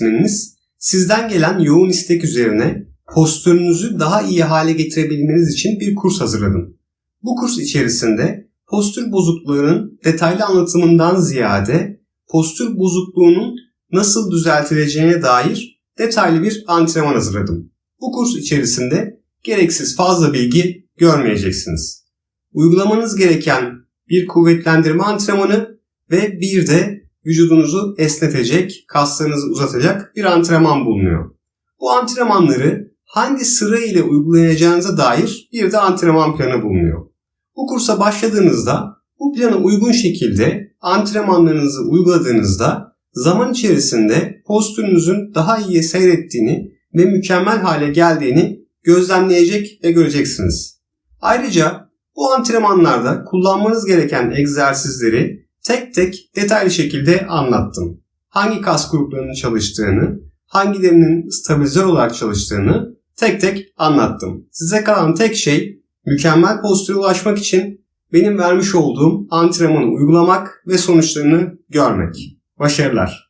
öğretmeniniz sizden gelen yoğun istek üzerine postürünüzü daha iyi hale getirebilmeniz için bir kurs hazırladım. Bu kurs içerisinde postür bozukluğunun detaylı anlatımından ziyade postür bozukluğunun nasıl düzeltileceğine dair detaylı bir antrenman hazırladım. Bu kurs içerisinde gereksiz fazla bilgi görmeyeceksiniz. Uygulamanız gereken bir kuvvetlendirme antrenmanı ve bir de vücudunuzu esnetecek, kaslarınızı uzatacak bir antrenman bulunuyor. Bu antrenmanları hangi sıra ile uygulayacağınıza dair bir de antrenman planı bulunuyor. Bu kursa başladığınızda bu plana uygun şekilde antrenmanlarınızı uyguladığınızda zaman içerisinde postürünüzün daha iyi seyrettiğini ve mükemmel hale geldiğini gözlemleyecek ve göreceksiniz. Ayrıca bu antrenmanlarda kullanmanız gereken egzersizleri tek tek detaylı şekilde anlattım. Hangi kas gruplarının çalıştığını, hangilerinin stabilizör olarak çalıştığını tek tek anlattım. Size kalan tek şey mükemmel postüre ulaşmak için benim vermiş olduğum antrenmanı uygulamak ve sonuçlarını görmek. Başarılar.